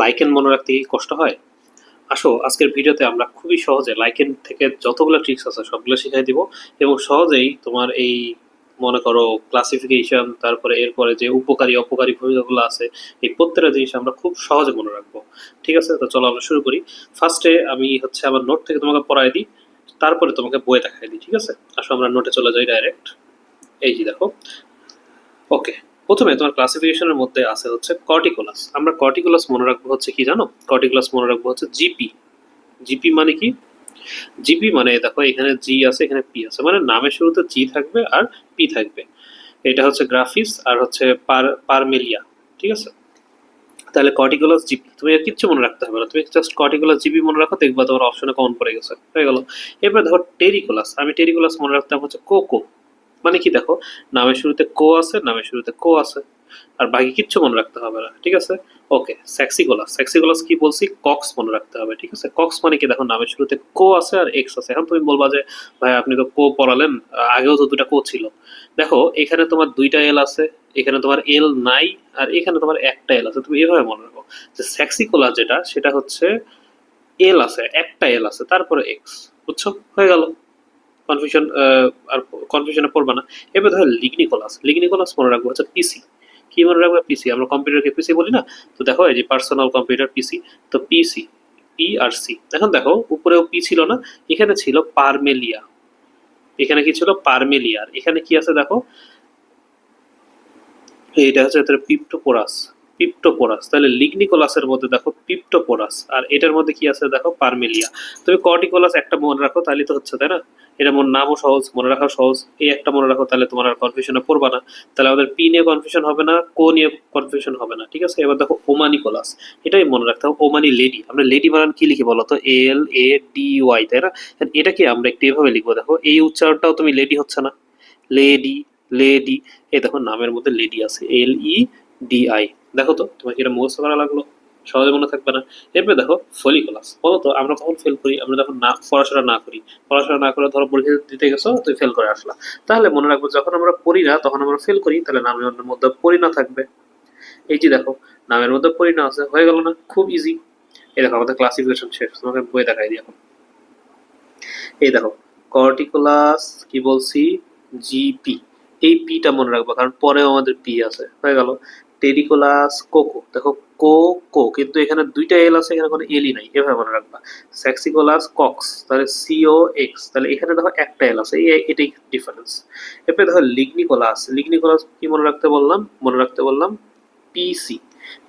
Lichen মনে রাখতে কি কষ্ট হয়? আসো, আজকের ভিডিওতে আমরা খুবই সহজে লাইকেন থেকে যতগুলো ট্রিক্স আছে সবগুলো শিখাই দিব এবং সহজেই তোমার এই, মনে করো ক্লাসিফিকেশন তারপরে এরপরে যে উপকারী, অপকারী ভূমিকাগুলো আছে, এই প্রত্যেকটা জিনিস আমরা খুব সহজে মনে রাখব। ঠিক আছে? তো চলো আমরা শুরু করি। ফার্স্টে আমি হচ্ছে আমার নোট থেকে তোমাকে পড়াই দিই, তারপরে তোমাকে বই দেখাই দিই, ঠিক আছে? আসো, আমরা নোটে চলে যাই ডাইরেক্ট এই যে দেখো। ওকে প্রথমে তোমার ক্লাসিফিকেশনের মধ্যে আছে হচ্ছে কর্টিকুলাস আমরা কর্টিকুলাস মনে রাখব হচ্ছে কি জানো? কর্টিকুলাস মনে রাখব হচ্ছে জিপি জিপি মানে কি? জিপি মানে দেখো এখানে জি আছে, এখানে পি আছে। মানে নামের শুরুতে জি থাকবে আর পি থাকবে। এটা হচ্ছে গ্রাফিস আর হচ্ছে পার পারমেলিয়া ঠিক আছে? তাহলে কর্টিকুলাস জিপি তুমি আর কিচ্ছু মনে রাখতে হবে না। তুমি জাস্ট কর্টিকুলাস জিপি মনে রাখো, দেখবা তোমার অপশনে কমন পড়ে গেছে। হয়ে গেল। এরপরে ধরো টেরিকুলাস আমি টেরিকুলাস মনে রাখতাম হচ্ছে কোকো মানে কি দেখো, নামের শুরুতে কো আছে, নামের শুরুতে কো আছে, আর বাকি কিচ্ছু মনে রাখতে হবে না, ঠিক আছে? ওকে স্যাক্সিকোলাস স্যাক্সিকোলাস কি বলছি? কক্স মনে রাখতে হবে, ঠিক আছে? কক্স মানে কি দেখো, নামের শুরুতে কো আছে আর এক্স আছে। এখন তুমি বলবা যে, ভাই, আপনি তো কো পড়ালেন, আগেও তো দুটা কো ছিল। দেখো, এখানে তোমার দুইটা এল আছে, এখানে তোমার এল নাই, আর এখানে তোমার একটা এল আছে। তুমি এভাবে মনে রাখো যে স্যাক্সিকোলাস যেটা, সেটা হচ্ছে এল আছে, একটা এল আছে, তারপরে এক্স বুঝছ? হয়ে গেল। কনফিউশন আর কনফিউশনে পড়বে না। এবার ধরো লিগনিকোলাস লিগনিকোলাস মনে রাখব হচ্ছে পিসি কি মনে রাখব পিসি আমরা কম্পিউটারকে পিসি বলি না? তো দেখো এই যে পার্সোনাল কম্পিউটার পিসি তো পিসি পি আর সি এখন দেখো, উপরেও পি ছিল না, এখানে ছিল পারমেলিয়া এখানে কি ছিল? পারমেলিয়ার এখানে কি আছে দেখো? এইটা হচ্ছে পিপ্টোপোরাস পিপ্টোপোরাস তাহলে লিগনিকোলাসের মধ্যে দেখো পিপ্টোপোরাস আর এটার মধ্যে কি আছে দেখো পারমেলিয়া তুমি কর্টিকোলাস একটা মনে রাখো, তাহলে তো হচ্ছে, তাই না? এটা মন নামও সহজ, মনে রাখাও সহজ। এই একটা মনে রাখো, তাহলে তোমার আর কনফিউশনে পড়বা না। তাহলে আমাদের পি নিয়ে কনফিউশন হবে না কো নিয়ে কনফিউশন হবে না, ঠিক আছে? এবার দেখো ওমানিকোলাস এটাই মনে রাখতে হবে ওমানি লেডি আমরা লেডি বানান কি লিখি বলো তো এল এ ডি ওয়াই তাই না? এটা কি আমরা একটু এভাবে লিখব, দেখো। এই উচ্চারণটাও তুমি লেডি হচ্ছে না। লেডি লেডি এই দেখো, নামের মধ্যে লেডি আছে এল ই ডি আই দেখো তো, তোমাকে এটা মুখস্থ করা লাগল, সহজে মনে থাকবে না। এরপরে দেখো ফলিকুলাস বলো তো, আমরা কখন ফেল করি? আমরা যখন না, পড়াশোনা না করি। পড়াশোনা না করে ধরো পরীক্ষা দিতে গেছো তুই ফেল করে আসলা। তাহলে মনে রাখব, যখন আমরা পড়ি না, তখন আমরা ফেল করি, তাহলে নামের মধ্যে পড়ি না থাকবে। এই যে দেখো, নামের মধ্যে পড়ি না আছে, হয়ে গেল না, খুব ইজি এই দেখো, আমাদের ক্লাসিফিকেশন শেষ, তোমাকে বই দেখাই দিই এখন। এই দেখো কর্টিকুলাস কি বলছি? জিপি এই পিটা মনে রাখব, কারণ পরেও আমাদের পি আছে, হয়ে গেল। টেরিকোলাস কোকো দেখো কো কো কিন্তু এখানে দুইটা এল আছে, এখানে কোনো এলই নাই। এভাবে মনে রাখবা। স্যাক্সিকোলাস কক্স তাহলে সিও এক্স তাহলে এখানে দেখো একটা এল আছে এটাই ডিফারেন্স এরপরে দেখো লিগনিকোলাস লিগনিকোলাস কি মনে রাখতে বললাম? মনে রাখতে বললাম পিসি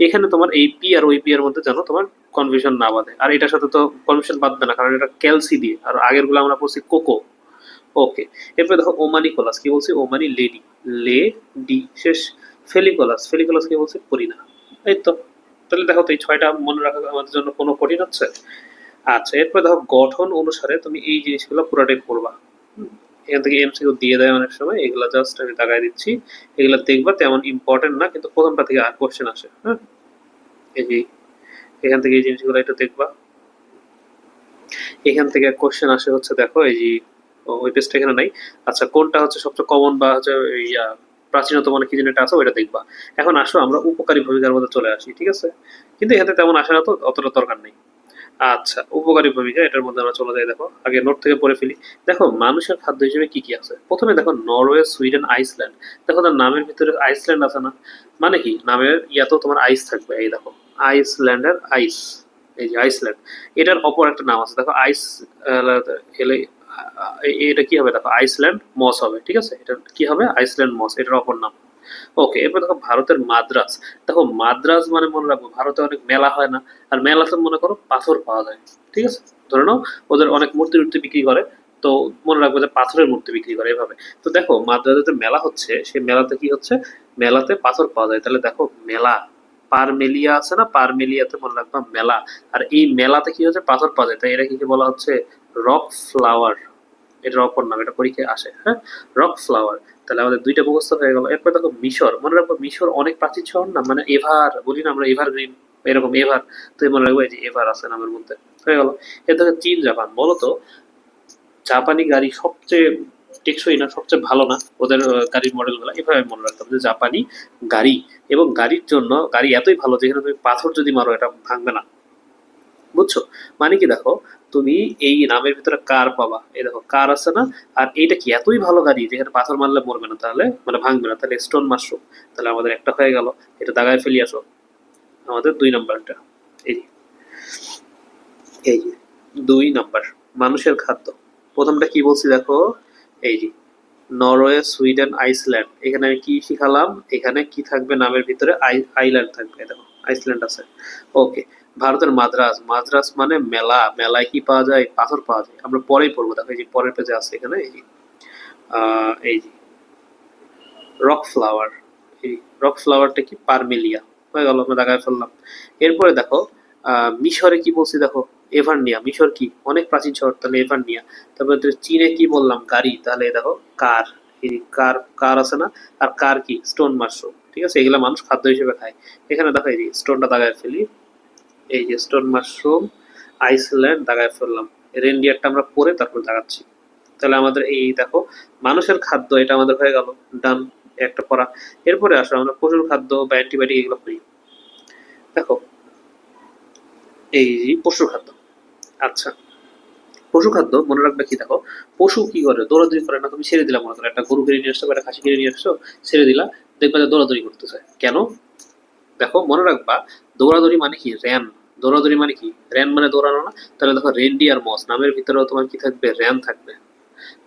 এখানে তোমার এই পি আর ওই পি এর মধ্যে জানো তোমার কনফিউশন না বাঁধে। আর এটার সাথে তো কনফিউশন বাঁধবে না, কারণ এটা ক্যালসি দিয়ে। আর আগেরগুলো আমরা বলছি কোকো ওকে এরপরে দেখো ওমানি কোলাস কি বলছি? ওমানি লেডি লে ডি শেষ। ফেলিকোলাস। ফেলিকোলাস কি বলছে? না এই তো। তাহলে দেখো তো এই ছয়টা মনে রাখা আমাদের জন্য কোনো কঠিন হচ্ছে? আচ্ছা এরপর দেখো গঠন অনুসারে তুমি এই জিনিসগুলো পুরোটাই করবা। এখান থেকে এমসিকিউ দিয়ে দেয় অনেক সময়। এগুলো জাস্ট আমি দাগাই দিচ্ছি। এগুলো দেখবা তেমন ইম্পর্টেন্ট না, কিন্তু প্রথমটা থেকে আর কোশ্চেন আসে। হ্যাঁ এই যে এখান থেকে এই জিনিসগুলো একটু দেখবা। এখান থেকে কোশ্চেন আসে হচ্ছে দেখো, এই যে ওই পেজটা এখানে নাই। আচ্ছা কোনটা হচ্ছে সবচেয়ে কমন বা হচ্ছে, ইয়া প্রাচীনতম মানে কি যেটা আছে, ওইটা দেখবা। এখন আসো, আমরা উপকারী ভূমিকার মধ্যে চলে আসি, ঠিক আছে? কিন্তু এখানে তেমন আসে না তো, অতটা দরকার নেই। আচ্ছা উপকারী ভূমিকা, এটার মধ্যে আমরা চলে যাই, দেখো। আগে নোট থেকে পড়ে ফেলি। দেখো, মানুষের খাদ্য হিসেবে কি কি আছে? প্রথমে দেখো, নরওয়ে, সুইডেন, আইসল্যান্ড। দেখো তার নামের ভিতরে আইসল্যান্ড আছে না? মানে কি? নামের ইয়াতেও তোমার আইস থাকবে, এই দেখো। আইসল্যান্ডের আইস এই যে আইসল্যান্ড। এটার অপর একটা নাম আছে। দেখো আইস এটা কি হবে? দেখো, আইসল্যান্ড মস হবে, ঠিক আছে? এটা কি হবে? আইসল্যান্ড মস, এটার অপর নাম। ওকে, এরপর দেখো, ভারতের দেখো মানে মনে রাখব, ভারতে অনেক মেলা হয় না। আর মেলাতে মনে করো পাথর পাওয়া যায়, ঠিক আছে? ধরে নাও, ওদের অনেক মূর্তি বিক্রি করে, তো মনে রাখব যে পাথরের মূর্তি বিক্রি করে এভাবে। তো দেখো মাদ্রাজে মেলা হচ্ছে, সেই মেলাতে কি হচ্ছে? মেলাতে পাথর পাওয়া যায়। তাহলে দেখো, মেলা। পারমেলিয়া আছে না? পারমেলিয়াতে মনে রাখবা মেলা। আর এই মেলাতে কি হচ্ছে? পাথর পাওয়া যায়। তাই এটা কি বলা হচ্ছে? Rock flower. এটার অপর নাম, এটা পরীক্ষায় আসে হ্যাঁ? Rock flower. তাহলে আমাদের দুইটা মুখস্থ হয়ে গেল। এরপর দেখো মিশর। মনে রাখব মিশর অনেক প্রাচীন শহর না? মানে এভার, বলি না আমরা এভার গ্রিন এরকম এভার। তো মনে রাখব এই যে এভার আছে নামের মধ্যে। হয়ে গেল। এর দেখো চীন, জাপান। বলো তো জাপানি গাড়ি সবচেয়ে টেকসই না, সবচেয়ে ভালো না? ওদের গাড়ির মডেলগুলো। এভাবে মনে রাখতাম যে জাপানি গাড়ি এবং গাড়ির জন্য গাড়ি এতই ভালো যেখানে তুমি পাথর যদি মারো, এটা ভাঙবে না। বুঝছ? মানে কি দেখো তুমি এই নামের ভিতরে কার পাবা? এই দেখো, কার আছে না? আর এইটা কি এতই ভালো গাড়ি যেখানে পাথর মারলে মরবে না তাহলে? মানে ভাঙবে না, তাহলে স্টোন মাশরুম তাহলে আমাদের একটা হয়ে গেল। এটা দাগায় ফেলি, আসো। আমাদের দুই নাম্বারটা। এই। এই দুই নাম্বার। মানুষের খাদ্য। প্রথমটা কি বলছি দেখো? এই যে, নরওয়ে, সুইডেন, আইসল্যান্ড। এখানে আমি কি শিখালাম? এখানে কি থাকবে নামের ভিতরে? আইল্যান্ড থাকবে, দেখো। আইসল্যান্ড আছে। ওকে ভারতের মাদ্রাজ মাদ্রাজ মানে মেলা, মেলায় কি পাওয়া যায়? পাথর পাওয়া যায়। আমরা পরেই পড়ব। দেখো, এই যে পরের পেজে আছে এখানে, এই যে এই রক ফ্লাওয়ার এই রক ফ্লাওয়ারটা কি? পারমেলিয়া। হয়ে গেল, আমরা দাগায় ফেললাম। এরপরে দেখো মিশরে কি বলছি দেখো? এভারনিয়া। মিশর কি? অনেক প্রাচীন শহর, তাহলে এভারনিয়া। তারপরে চীনে কি বললাম? গাড়ি। তাহলে দেখো, কার। এই কার কার আছে না? আর কার কি? স্টোন মাশরুম ঠিক আছে? এগুলো মানুষ খাদ্য হিসেবে খায়। এখানে দেখো, এই স্টোনটা দাগায় ফেলি। এই যে স্টোন মাশরুম, আইসল্যান্ড, দাগায় ফেললাম। রেন্ডিয়ারটা আমরা পরে তারপর দাগাচ্ছি তাহলে আমাদের এই দেখো, মানুষের খাদ্য, এটা আমাদের হয়ে গেল। ডান একটা পড়া। এরপরে আসো, আমরা পশুর খাদ্য বা অ্যান্টিবায়োটিক এগুলো করি দেখো, এই পশুর খাদ্য। আচ্ছা পশু খাদ্য, মনে রাখবে কি দেখো, পশু কি করে? দৌড়াদৌড়ি করে না? তুমি ছেড়ে দিলা মনে করো। একটা গরু কিনে নিয়ে আসছো একটা খাসি কিনে নিয়ে আসছো, ছেড়ে দিলা। দেখবা যে দৌড়াদৌড়ি করতেছে। কেন? দেখো, মনে রাখবা, দৌড়াদৌড়ি মানে কি? র্যান দৌড়াদৌড়ি মানে কি? র্যান মানে দৌড়ানো না? তাহলে দেখো রেন্ডিয়ার মস, নামের ভিতরেও তোমার কি থাকবে? র্যান থাকবে।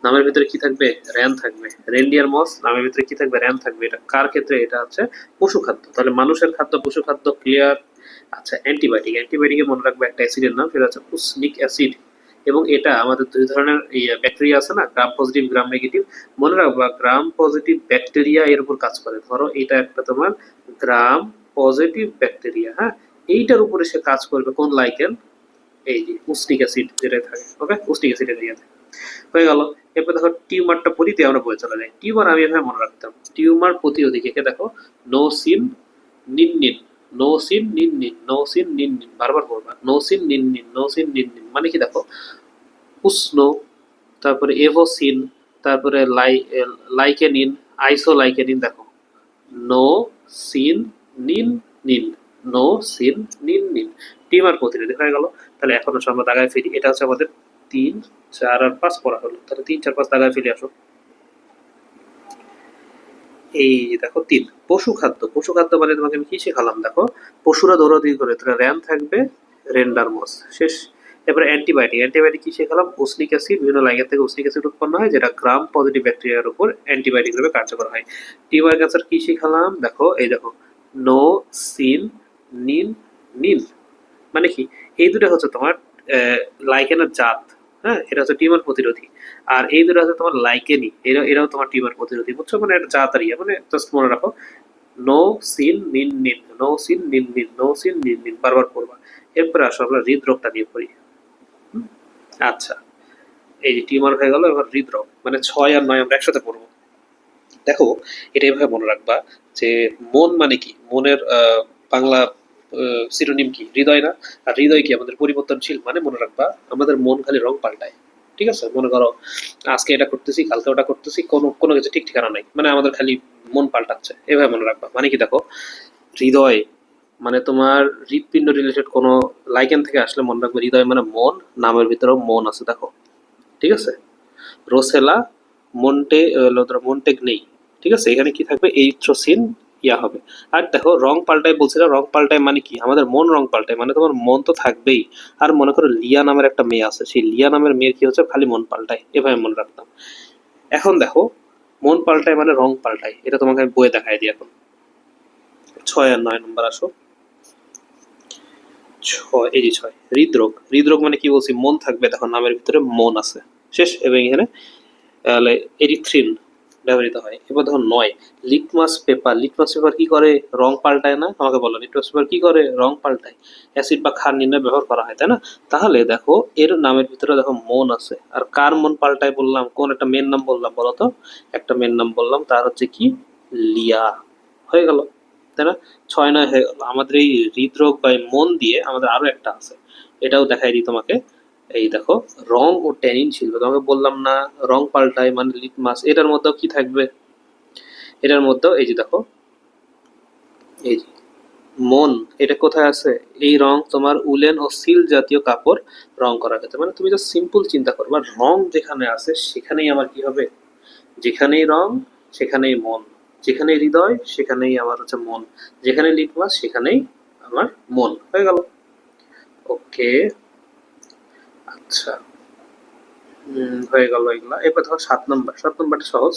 নামের ভিতরে কি থাকবে? র্যান থাকবে। রেন্ডিয়ার মস, নামের ভিতরে কি থাকবে? র্যান থাকবে। এটা কার ক্ষেত্রে? এটা হচ্ছে পশু খাদ্য। তাহলে মানুষের খাদ্য, পশু খাদ্য, ক্লিয়ার। আচ্ছা অ্যান্টিবায়োটিক। অ্যান্টিবায়োটিকে মনে রাখবে একটা অ্যাসিডের নাম, সেটা হচ্ছে উসনিক অ্যাসিড। এবং এটা আমাদের দুই ধরনের ব্যাকটেরিয়া আছে না? গ্রাম পজিটিভ গ্রাম নেগেটিভ মনে রাখবা গ্রাম পজিটিভ ব্যাকটেরিয়া এর উপর কাজ করে। ধরো এটা একটা তোমার গ্রাম পজিটিভ ব্যাকটেরিয়া হ্যাঁ? এইটার উপরে সে কাজ করবে কোন লাইকেন? এই যে উস্টিক অ্যাসিড যেটা থাকে ওকে উস্টিক অ্যাসিড এরিয়াতে হয়ে গেল। এরপর দেখো টিউমারটা পরিতে আমরা বলে চলে যাই। টিউমার আমি এভাবে মনে রাখতাম। টিউমার প্রতিরোধী কে দেখো নো সিন নিন নিন নো সিন নিন নিন নো সিন নিন নিন বারবার বলবা নো সিন নিন নিন নো সিন নিন নিন মানে কি দেখো, উষ্ণ, তারপরে এভোসিন, তারপরে লাই, লাইকেনিন, আইসোলাইকেনিন দেখো নো সিন নিন নিন নো সিন নিন নিন টিমার প্রতিনিধি হয়ে গেল। তাহলে এখন হচ্ছে আমরা দাগায় ফিরি। এটা হচ্ছে আমাদের তিন, চার আর পাঁচ পড়া হলো। তাহলে তিন, চার, পাঁচ দাগায় ফিরে আসো। এই দেখো, তিন। পশু খাদ্য। পশু খাদ্য মানে তোমাকে আমি কি শেখালাম? দেখো, পশুরা দৌড়াদৌড়ি করে। তাহলে র্যান থাকবে রেন্ডারমস। শেষ। এবারে অ্যান্টিবায়োটিক। অ্যান্টিবায়োটিক কি শেখালাম? ওসনিক অ্যাসিড, বিভিন্ন লাইগের থেকে ওসনিক অ্যাসিড উৎপন্ন হয়, যেটা গ্রাম পজিটিভ ব্যাকটেরিয়ার উপর অ্যান্টিবায়োটিক রূপে কার্যকর হয়। টিউমার ক্যান্সার কি শেখালাম? দেখো, এই দেখো। নো সিন নিন নিন মানে কি? এই দুটো হচ্ছে তোমার লাইকেনের জাত হ্যাঁ? এটা হচ্ছে টিউমার প্রতিরোধী। আর এই দুটো হচ্ছে তোমার লাইকেনি এরা, এরাও তোমার টিউমার প্রতিরোধী, বুঝছ? মানে একটা জাত আর ইয়ে মানে জাস্ট মনে রাখো। নো সিন নিন নিন নো সিন নিন নিন নো সিন নিন নিন বারবার পড়বা। এরপরে আসো আমরা হৃদরোগটা নিয়ে পড়ি? আচ্ছা এই যে টিউমার হয়ে গেল, এবার হৃদরোগ মানে ছয় আর নয় আমরা একসাথে পড়ব। দেখো, এটা এভাবে মনে রাখবা যে মন মানে কি? মনের বাংলা সিনোনিম কি? হৃদয় না? আর হৃদয় কি? আমাদের পরিবর্তনশীল মানে মনে রাখবা, আমাদের মন খালি রং পাল্টায়। ঠিক আছে? মনে করো, আজকে এটা করতেছি, কালকে ওটা করতেছি, কোনো কোনো কিছু ঠিক ঠিকানা নাই। মানে আমাদের খালি মন পাল্টাচ্ছে। এভাবে মনে রাখবা। মানে কি দেখো, হৃদয় মানে তোমার হৃৎপিণ্ড রিলেটেড কোনো লাইকেন থেকে আসলে মনে রাখবে, হৃদয় মানে মন, নামের ভিতরেও মন আছে, দেখো। ঠিক আছে? রোসেলা, মন্টে মন্টেগ নেই। ঠিক আছে? এখানে কি থাকবে? এইথ্রোসিন ইয়া হবে। আর দেখো, রং পাল্টায় বলছিলাম রং পাল্টায় মানে কি? আমাদের মন রং পাল্টায় মানে তোমার মন তো থাকবেই। আর মনে করো, লিয়া নামের একটা মেয়ে আছে, সেই লিয়া নামের মেয়ের কি হচ্ছে? খালি মন পাল্টায়, এভাবে মনে রাখতাম। এখন দেখো, মন পাল্টায় মানে রং পাল্টায়, এটা তোমাকে আমি বইয়ে দেখাই দিই এখন। ছয় আর নয় নম্বর আসো। ছয়, এই যে ছয়, হৃদরোগ। হৃদরোগ মানে কি বলছি? মন থাকবে, দেখো, নামের ভিতরে মন আছে। শেষ, এবং এখানে এরিথ্রিন ব্যবহৃত হয়। এবার দেখো নয়। Litmus paper. লিটমাস পেপার কি করে? রং পাল্টায় না? আমাকে বলো। লিটমাস পেপার কি করে? রং পাল্টায়। অ্যাসিড বা ক্ষার নির্ণয় ব্যবহার করা হয়, তাই না? তাহলে দেখো, এর নামের ভিতরে দেখো মন আছে। আর কার মন পাল্টায় বললাম? কোন একটা মেন নাম বললাম, বলো তো? একটা মেন নাম বললাম, তার হচ্ছে কি? লিয়া। হয়ে গেল, তাই না? ছয় নয় হয়ে গেল। আমাদের এই হৃদরোগ বা মন দিয়ে আমাদের আরও একটা আছে। এটাও দেখাই দিই তোমাকে। এই দেখো, রং ও ট্যানিন ছিল। তোমাকে বললাম না, রং পাল্টায় মানে লিটমাস এটার মধ্যেও কি থাকবে? এটার মধ্যেও, এই যে দেখো, এই যে, মন, এটা কোথায় আছে? এই রং তোমার উলেন ও সিল জাতীয় কাপড় রং করা ক্ষেত্রে। মানে তুমি জাস্ট সিম্পল চিন্তা করবা রং যেখানে আছে, সেখানেই আমার কি হবে? যেখানেই রং, সেখানেই মন। যেখানেই হৃদয়, সেখানেই আমার হচ্ছে মন। যেখানে লিটমাস সেখানেই আমার মন। হয়ে গেল। ওকে আচ্ছা। হয়ে গেল এগুলা। এবার ধরো সাত নম্বর। সাত নম্বরটা সহজ।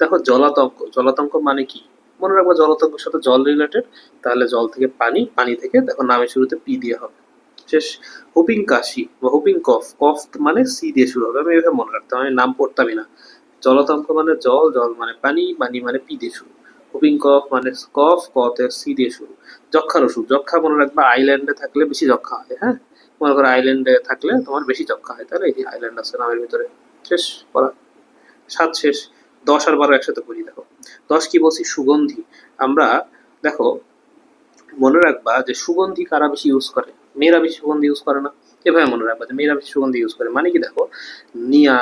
দেখো জলাতঙ্ক। জলাতঙ্ক মানে কি? মনে রাখব জলাতঙ্কের সাথে জল রিলেটেড তাহলে জল থেকে পানি পানি থেকে দেখো নামের শুরুতে পি দিয়ে হবে। শেষ। হুপিং কাশি বা হুপিং কফ। কফ মানে সি দিয়ে শুরু হবে। আমি এভাবে মনে রাখতাম। আমি নাম পড়তামই না। জলাতঙ্ক মানে জল। জল মানে পানি। পানি মানে পি দিয়ে শুরু। হুপিং কফ মানে কফ। কতে সি দিয়ে শুরু। যক্ষার ওষুধ যক্ষা মনে রাখবে আইল্যান্ডে থাকলে বেশি যক্ষা হয় হ্যাঁ? মনে করো আইল্যান্ডে থাকলে তোমার বেশি যক্ষা হয়, তাহলে এই যে আইল্যান্ড আছে, নামের ভিতরে শেষ পড়া সাত শেষ, দশ আর বারো একসাথে করি, দেখো। দশ কি বলছি? সুগন্ধি। আমরা, দেখো, মনে রাখবা যে সুগন্ধি কারা বেশি ইউজ করে? মেয়েরা বেশি সুগন্ধি ইউজ করে না? এভাবে মনে রাখবা যে মেয়েরা বেশি সুগন্ধি ইউজ করে। মানে কি দেখো? নিয়া,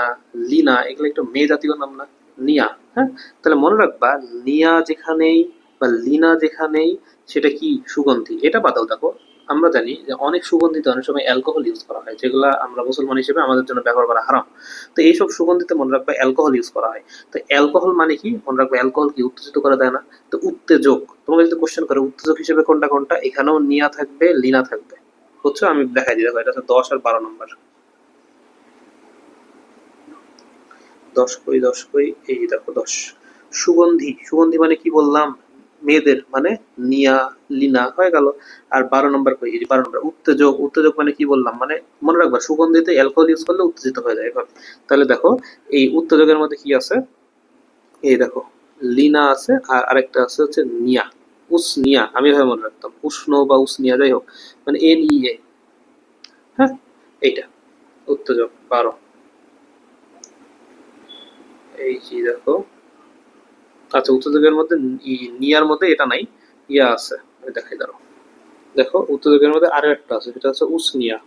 লিনা, এগুলো একটু মেয়ে জাতীয় নাম না? নিয়া হ্যাঁ? তাহলে মনে রাখবা নিয়া যেখানেই বা লিনা যেখানেই, সেটা কি? সুগন্ধি। এটা বাদাও দেখো। আমরা জানি যে অনেক সুগন্ধিতে অনেক সময় অ্যালকোহল ইউজ করা হয়, যেগুলো আমরা মুসলমান হিসেবে আমাদের জন্য ব্যবহার করা হারাম। তো এইসব সুগন্ধিতে মনে রাখবা অ্যালকোহল ইউজ করা হয়। তো অ্যালকোহল মানে কি? মনে রাখবা অ্যালকোহল কি উত্তেজিত করে দেয় না? তো উত্তেজক। তোমাকে যদি কোশ্চেন করে, উত্তেজক হিসেবে কোনটা কোনটা? এখানেও নিয়া থাকবে লিনা থাকবে। বুঝছ? আমি দেখাই দিই, দেখো, এটা হচ্ছে দশ আর বারো নম্বর দশ কই দশ কই? এই দেখো, দশ। সুগন্ধি। সুগন্ধি মানে কি বললাম? মেয়েদের মানে নিয়া, লিনা, হয়ে গেল। আর বারো নম্বর কই? বারো নম্বর, উত্তেজক উত্তেজক মানে কি বললাম? মানে মনে রাখবা, সুগন্ধিতে অ্যালকোহল ইউজ করলে উত্তেজিত হয়ে যায় এভাবে তাহলে দেখো, এই উত্তেজকের মধ্যে কি আছে? এই দেখো, লিনা আছে আর আরেকটা আছে হচ্ছে নিয়া। উসনিয়া আমি ভাবে মনে রাখতাম। উষ্ণ বা উসনিয়া যাই হোক। মানে এন ই এ। হ্যাঁ? এইটা, উত্তেজক, বারো। এই যে দেখো আচ্ছা উত্তেজকের মধ্যে নিয়ার মধ্যে এটা নাই, ইয়া আছে। দেখাই দাঁড়ো দেখো উত্তেজকের মধ্যে আরও একটা আছে, সেটা হচ্ছে উসনিয়া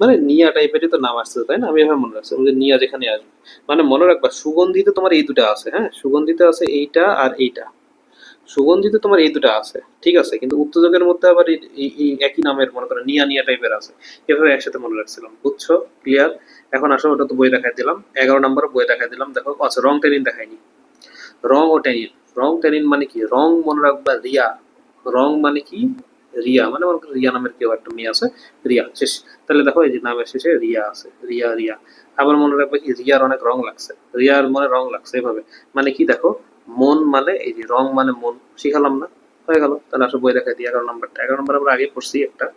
মানে নিয়া টাইপেরই তো নাম আসছে, তাই না? আমি এভাবে মনে রাখছি নিয়া যেখানে আসবে। মানে মনে রাখবা, সুগন্ধিতে তোমার এই দুটো আছে হ্যাঁ? সুগন্ধিতে আছে এইটা আর এইটা। সুগন্ধিতে তোমার এই দুটা আছে, ঠিক আছে? কিন্তু উত্তেজকের মধ্যে আবার এই- একই নামের, মনে করো, নিয়া নিয়া টাইপের আছে। এভাবে একসাথে মনে রাখছিলাম, বুঝছ? ক্লিয়ার এখন আসো, ওটা তো বই দেখাই দিলাম। এগারো নম্বর বই দেখাই দিলাম, দেখো। আচ্ছা রং টেনিন দেখাইনি। রং ও টেনিন। রং, টেনিন মানে কি? রং মনে রাখবা রিয়া। রং মানে কি? রিয়া। মানে মনে রিয়া নামের কেউ একটা মেয়ে আছে, রিয়া। শেষ। তাহলে দেখো এই যে নামের শেষে রিয়া আছে, রিয়া রিয়া। আবার মনে রাখবে কি? রিয়ার অনেক রং লাগছে। রিয়ার মনে রং লাগছে এভাবে। মানে কি দেখো? মন মানে এই যে রং মানে মন। শিখালাম না? হয়ে গেল। তাহলে আসো বই দেখাই দিই। এগারো নম্বরটা। এগারো নম্বর আমরা আগে পড়ছি একটা।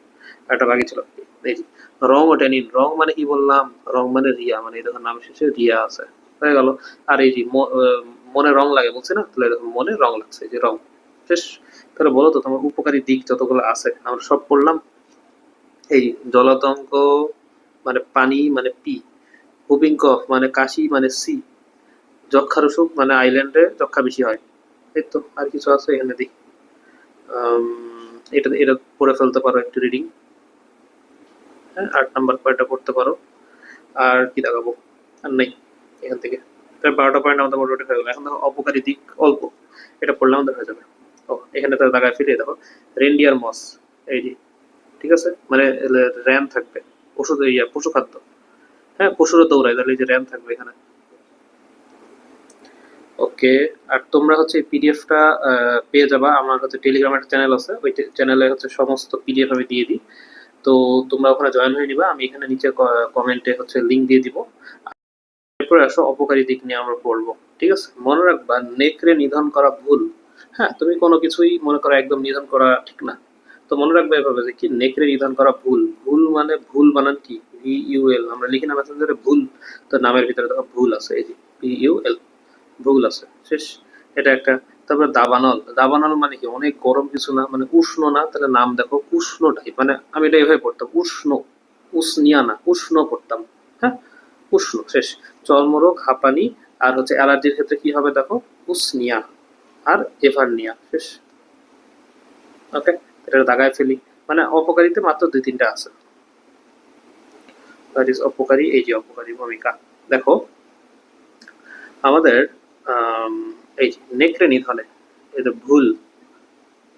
একটা বাকি ছিল। এই যে রং ও টেনিন। রং মানে কি বললাম? রং মানে রিয়া। মানে এই দেখো নাম শেষে রিয়া আছে। হয়ে গেল। আর এই যে মনে রং লাগে বলছি না? তাহলে দেখো মনে রং লাগছে যে রং। শেষ তাহলে বলো তো তোমার উপকারী দিক যতগুলো আছে আমরা সব পড়লাম। এই জলাতঙ্ক মানে পানি মানে পি হুপিং কফ মানে কাশি মানে সি যক্ষার অসুখ মানে আইল্যান্ডে যক্ষা বেশি হয়। এই তো আর কিছু আছে এখানে আম, এটা এটা পড়ে ফেলতে পারো একটু রিডিং হ্যাঁ আট নাম্বার পয়েন্টটা পড়তে পারো। আর কি দেখাবো? আর নেই এখান থেকে। তাহলে বারোটা পয়েন্ট আমাদের মোটামুটি হয়ে গেলো। এখন দেখো অপকারী দিক অল্প। এটা পড়লে আমাদের হয়ে যাবে। ও, এখানে তার জায়গায় ফিরিয়ে দেখো রেন্ডিয়ার মস এই যে, ঠিক আছে? মানে র্যাম থাকবে। ওষুধ ইয়া, পশু খাদ্য। হ্যাঁ পশুরও দৌড়ায়, তাহলে এই যে র্যাম থাকবে এখানে। ওকে, আর তোমরা হচ্ছে পিডিএফটা পেয়ে যাবা। আমার হচ্ছে টেলিগ্রাম একটা চ্যানেল আছে। ওই চ্যানেলে হচ্ছে সমস্ত পিডিএফ আমি দিয়ে দিই। তো তোমরা ওখানে জয়েন হয়ে নিবা। আমি এখানে নিচে কমেন্টে হচ্ছে লিঙ্ক দিয়ে দিব। এরপরে আসো, অপকারী দিক নিয়ে আমরা পড়ব, ঠিক আছে? মনে রাখবা, নেকড়ে নিধন করা ভুল। হ্যাঁ তুমি কোনো কিছুই মনে করো একদম নিধন করা ঠিক না। তো মনে রাখবে এভাবে যে কি, নেকড়ে নিধন করা ভুল। ভুল মানে ভুল বানান কি? ভি আমরা লিখি না মেসেঞ্জারে ভুল, তো নামের ভিতরে দেখো ভুল আছে, এই যে ভি ভুল আছে, শেষ। এটা একটা, তারপরে দাবানল। দাবানল মানে কি? অনেক গরম কিছু না মানে উষ্ণ না, তাহলে নাম দেখো উষ্ণ টাইপ মানে আমি এটা এভাবে পড়তাম, উষ্ণ, উষ্ণিয়া না, উষ্ণ পড়তাম হ্যাঁ? উষ্ণ শেষ। চর্মরোগ হাঁপানি আর হচ্ছে অ্যালার্জির ক্ষেত্রে কি হবে দেখো? উষ্নিয়া আর এভারনিয়া। শেষ। ওকে এটা দাগায় ফেলি। মানে অপকারিতে মাত্র দুই তিনটা আছে। দ্যাট ইজ অপকারী এই যে অপকারী ভূমিকা। দেখো আমাদের আম, এই নেকড়ে নিধনে এটা ভুল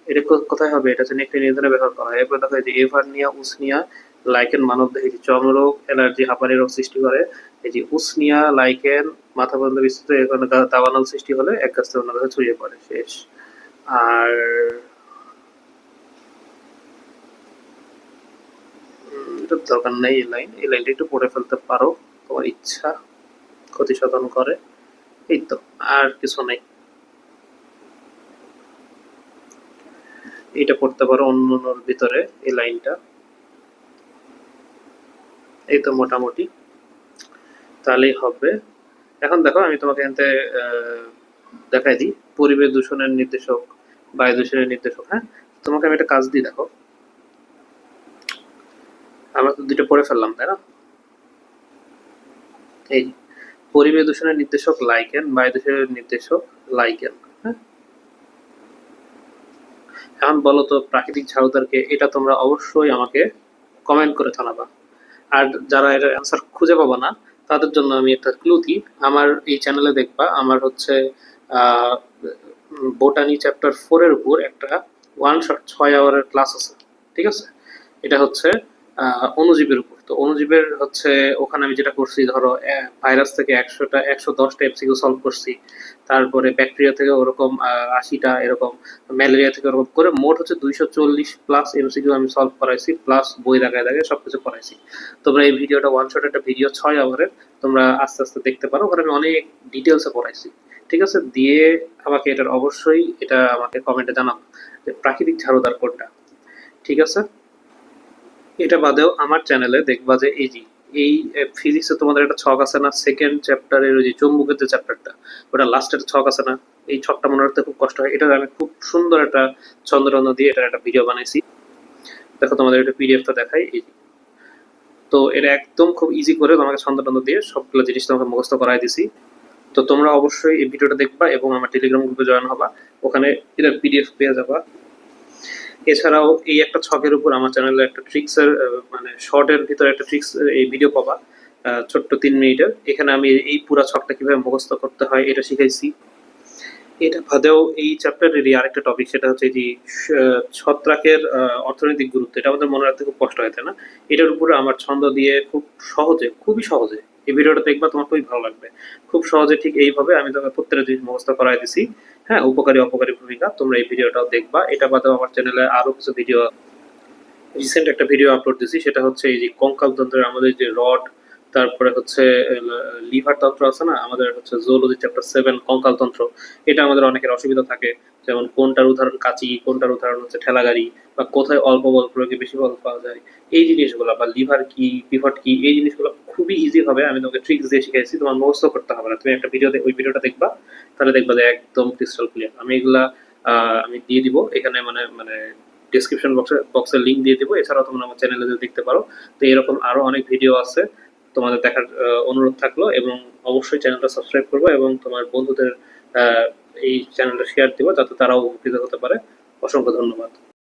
এটা কোথায় হবে? এটা হচ্ছে নেকড়ে নিধনে ব্যবহার করা হয়। এরপর দেখো এই যে এভারনিয়া উসনিয়া লাইকেন মানবদেহে চর্মরোগ অ্যালার্জি হাঁপানি রোগ সৃষ্টি করে। এই যে উসনিয়া লাইকেন মাথা বন্ধ বিস্তৃত দাবানল সৃষ্টি হলে এক গাছ থেকে অন্য গাছে ছড়িয়ে পড়ে। শেষ। আর দরকার নেই এই লাইন এই লাইনটা একটু পড়ে ফেলতে পারো, তোমার ইচ্ছা, ক্ষতি সাধন করে। এই তো, আর কিছু নেই। এটা পড়তে পারো অন্য ভিতরে, এই লাইনটা এই তো মোটামুটি। তাহলেই হবে। এখন দেখো, আমি তোমাকে এখান দেখাই দিই। পরিবেশ দূষণের নির্দেশক, বায়ু দূষণের নির্দেশক হ্যাঁ? তোমাকে আমি একটা কাজ দিই, দেখো। আমরা তো দুটো পড়ে ফেললাম, তাই না? এই পরিবেশ দূষণের নির্দেশক লাইকেন, বায়ু দূষণের নির্দেশক লাইকেন হ্যাঁ? এখন বলো তো, প্রাকৃতিক ঝাড়ুদারকে এটা তোমরা অবশ্যই আমাকে কমেন্ট করে জানাবা। আর যারা এর অ্যান্সার খুঁজে পাবো না, তাদের জন্য আমি একটা ক্লু দিই। আমার এই চ্যানেলে দেখবা, আমার হচ্ছে বোটানি চ্যাপ্টার ফোরের উপর একটা ওয়ান শট ছয় আওয়ারের ক্লাস আছে। ঠিক আছে? এটা হচ্ছে অণুজীবের উপর। তো অণুজীবের হচ্ছে ওখানে আমি যেটা করছি, ধরো ভাইরাস থেকে একশোটা, একশো দশটা এমসিকিউ সলভ করছি। তারপরে ব্যাকটেরিয়া থেকে ওরকম আশিটা এরকম, ম্যালেরিয়া থেকে ওরকম করে মোট হচ্ছে দুইশো চল্লিশ প্লাস এমসিকিউ আমি সলভ করাইছি, প্লাস বই দেখায় দেখায় সবকিছু করাইছি। তোমরা এই ভিডিওটা ওয়ান শট একটা ভিডিও ছয় আওয়ারের তোমরা আস্তে আস্তে দেখতে পারো, ওখানে আমি অনেক ডিটেলসে পড়াইছি। ঠিক আছে? দিয়ে আমাকে এটার অবশ্যই এটা আমাকে কমেন্টে জানাব যে প্রাকৃতিক ঝাড়ুদার কোনটা। ঠিক আছে? এটা বাদেও আমার চ্যানেলে দেখবা যে এই যে, এই ফিজিক্সে তোমাদের একটা ছক আছে না সেকেন্ড চ্যাপ্টারের ওই যে চুম্বকের যে চ্যাপ্টারটা ওটা লাস্টের ছক আছে না, এই ছকটা মনে রাখতে খুব কষ্ট হয়। এটা আমি খুব সুন্দর একটা চন্দ্ররন্ধ্র দিয়ে এটার একটা ভিডিও বানাইছি। দেখো তোমাদের এটা পিডিএফটা দেখাই, এই। তো এটা একদম খুব ইজি করে তোমাকে ছন্দটন্দ দিয়ে সবগুলো জিনিস তোমাকে মুখস্থ করাই দিছি। তো তোমরা অবশ্যই এই ভিডিওটা দেখবা এবং আমার টেলিগ্রাম গ্রুপে জয়েন হবা। ওখানে এটার পিডিএফ পেয়ে যাবা। এছাড়াও এই একটা ছকের উপর আমার চ্যানেলে একটা ট্রিক্স এর আহ, মানে শর্টের ভিতরে একটা ট্রিক্স এই ভিডিও পাবা ছোট্ট তিন মিনিটের। এখানে আমি এই পুরো ছকটা কীভাবে মুখস্থ করতে হয় এটা শিখাইছি। এটা বাদেও এই চ্যাপ্টারেরই আরেকটা টপিক সেটা হচ্ছে যে ছত্রাকের অর্থনৈতিক গুরুত্ব। এটা আমাদের মনে রাখতে খুব কষ্ট হয় না? এটার উপরে আমার ছন্দ দিয়ে খুব সহজে খুবই সহজে এই ভিডিওটা দেখবা তোমার খুবই ভালো লাগবে। খুব সহজে ঠিক এইভাবে আমি তোমাকে প্রত্যেকটা জিনিস মুখস্থ করাই দিছি। হ্যাঁ উপকারী, অপকারী ভূমিকা। তোমরা এই ভিডিওটাও দেখবা। এটা বাদেও আমার চ্যানেলে আরও কিছু ভিডিও রিসেন্ট একটা ভিডিও আপলোড দিছি। সেটা হচ্ছে এই যে কঙ্কাল তন্ত্রের আমাদের যে রড তারপরে হচ্ছে লিভার তন্ত্র আছে না? আমাদের হচ্ছে জুওলজি চ্যাপ্টার সেভেন কঙ্কাল তন্ত্র। এটা আমাদের অনেকের অসুবিধা থাকে, যেমন কোনটার উদাহরণ কাঁচি, কোনটার উদাহরণ হচ্ছে ঠেলা গাড়ি বা কোথায় অল্প বল প্রয়োগে বেশি বল পাওয়া যায়। এই জিনিসগুলো, বা লিভার কি পিভট কি, এই জিনিসগুলো খুবই ইজি হবে আমি তোমাকে ট্রিক্স দিয়ে শিখাইছি, তোমার মুখস্থ করতে হবে না। তুমি একটা ভিডিও ওই ভিডিওটা দেখবা, তাহলে দেখবা যে একদম ক্রিস্টাল ক্লিয়ার আমি এগুলা আমি দিয়ে দিব, এখানে মানে মানে ডিসক্রিপশন বক্সে বক্সের লিংক দিয়ে দিব। এছাড়াও তোমরা আমার চ্যানেলে দেখতে পারো, তো এরকম আরও অনেক ভিডিও আছে। তোমাদের দেখার অনুরোধ থাকল এবং অবশ্যই চ্যানেলটা সাবস্ক্রাইব করব এবং তোমার বন্ধুদের এই চ্যানেলটা শেয়ার দিব যাতে তারাও উপকৃত হতে পারে। অসংখ্য ধন্যবাদ।